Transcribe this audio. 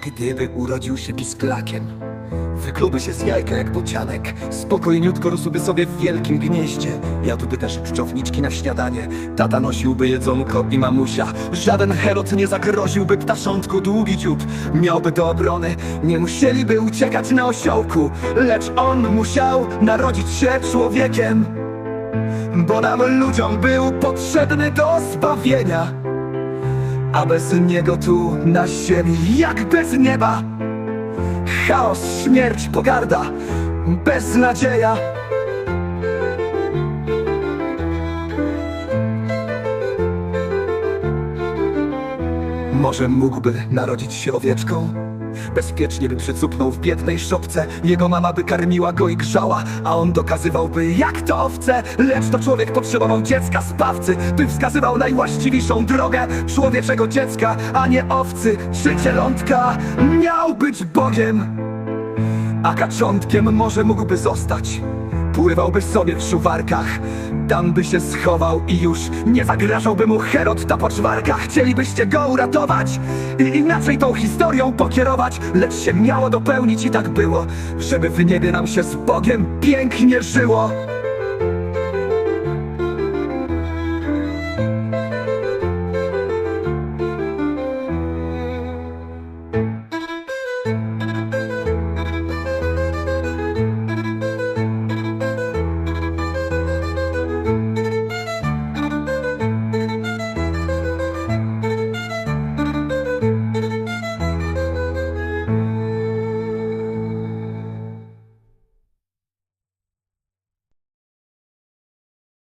Gdyby urodził się pisklakiem Wykluby się z jajka jak bocianek. Spokojniutko rósłby sobie w wielkim gnieździe. Jadłby też pszczowniczki na śniadanie. Tata nosiłby jedzonko i mamusia. Żaden herod nie zagroziłby ptaszątku. Długi dziób Miałby do obrony. Nie musieliby uciekać na osiołku. Lecz on musiał narodzić się człowiekiem. Bo nam ludziom był potrzebny do zbawienia A bez niego tu na ziemi jak bez nieba Chaos, śmierć, pogarda, beznadzieja Może mógłby narodzić się owieczką? Bezpiecznie by przycupnął w biednej szopce. Jego mama by karmiła go i grzała A on dokazywałby jak to owce. Lecz to człowiek potrzebował dziecka spawcy By wskazywał najwłaściwszą drogę Człowieczego dziecka, a nie owcy. Czy cielątka miał być Bogiem a kaczątkiem może mógłby zostać Pływałby sobie w szuwarkach. Tam by się schował i już nie zagrażałby mu Herod ta poczwarka. Chcielibyście go uratować i inaczej tą historią pokierować Lecz się miało dopełnić i tak było Żeby w niebie nam się z Bogiem pięknie żyło